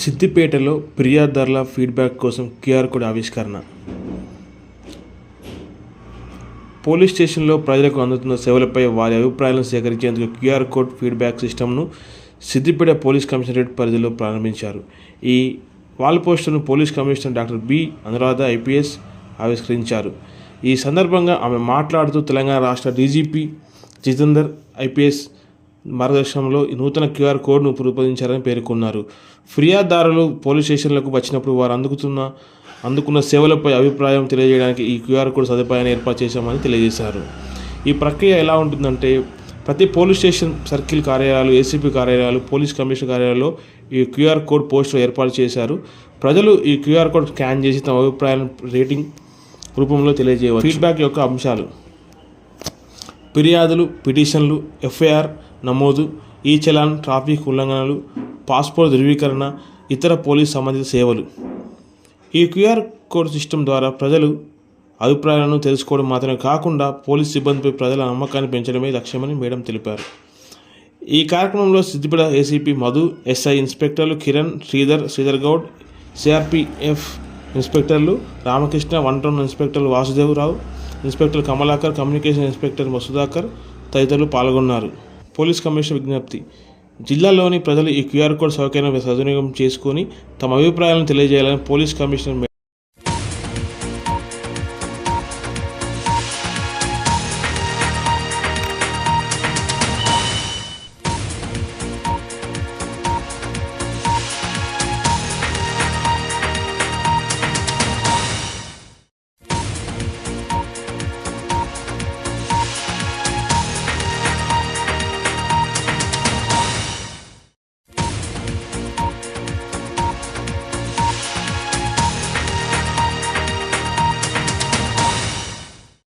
సిద్దిపేటలో ఫిర్యాదుదారుల ఫీడ్బ్యాక్ కోసం క్యూఆర్ కోడ్ ఆవిష్కరణ. పోలీస్ స్టేషన్లో ప్రజలకు అందుతున్న సేవలపై వారి అభిప్రాయాలను సేకరించేందుకు క్యూఆర్ కోడ్ ఫీడ్బ్యాక్ సిస్టమ్ను సిద్దిపేట పోలీస్ కమిషనరేట్ పరిధిలో ప్రారంభించారు. ఈ వాల్ పోస్టర్ను police commissioner doctor B. Anuradha IPS ఆవిష్కరించారు. ఈ సందర్భంగా ఆమె మాట్లాడుతూ తెలంగాణ రాష్ట్ర డీజీపీ జితేందర్ ఐపీఎస్ మార్గదర్శనంలో ఈ నూతన క్యూఆర్ కోడ్ను రూపొందించారని పేర్కొన్నారు. ఫిర్యాదుదారులు పోలీస్ స్టేషన్లకు వచ్చినప్పుడు వారు అందుకుతున్న అందుకున్న సేవలపై అభిప్రాయం తెలియజేయడానికి ఈ క్యూఆర్ కోడ్ సదుపాయాన్ని ఏర్పాటు చేశామని తెలియజేశారు. ఈ ప్రక్రియ ఎలా ఉంటుందంటే ప్రతి పోలీస్ స్టేషన్ సర్కిల్ కార్యాలయాలు ఏసీపీ కార్యాలయాలు పోలీస్ కమిషనర్ కార్యాలయాల్లో ఈ క్యూఆర్ కోడ్ పోస్టులు ఏర్పాటు చేశారు. ప్రజలు ఈ క్యూఆర్ కోడ్ స్కాన్ చేసి తమ అభిప్రాయాలను రేటింగ్ రూపంలో తెలియజేయవచ్చు. ఫీడ్బ్యాక్ యొక్క అంశాలు. ఫిర్యాదులు పిటిషన్లు ఎఫ్ఐఆర్ నమోదు ఈ చలాన్ ట్రాఫిక్ ఉల్లంఘనలు పాస్పోర్ట్ ధృవీకరణ ఇతర పోలీస్ సంబంధిత సేవలు. ఈ క్యూఆర్ కోడ్ సిస్టమ్ ద్వారా ప్రజలు అభిప్రాయాలను తెలుసుకోవడం మాత్రమే కాకుండా పోలీస్ సిబ్బందిపై ప్రజల నమ్మకాన్ని పెంచడమే లక్ష్యమని మేడం తెలిపారు. ఈ కార్యక్రమంలో సిద్దిపేట ఏసీపీ మధు ఎస్ఐ ఇన్స్పెక్టర్లు Kiran Sridhar Sridhar Goud CRPF ఇన్స్పెక్టర్లు Ramakrishna one town inspector Vasudevarao inspector Kamalakar communication inspector Sudhakar తదితరులు పాల్గొన్నారు. పోలీస్ కమిషనర్ విజ్ఞప్తి. జిల్లాలోని ప్రజలు ఈ క్యూఆర్ కోడ్ సౌకర్యం సద్వినియోగం చేసుకుని తమ అభిప్రాయాలను తెలియజేయాలని పోలీస్ కమిషనర్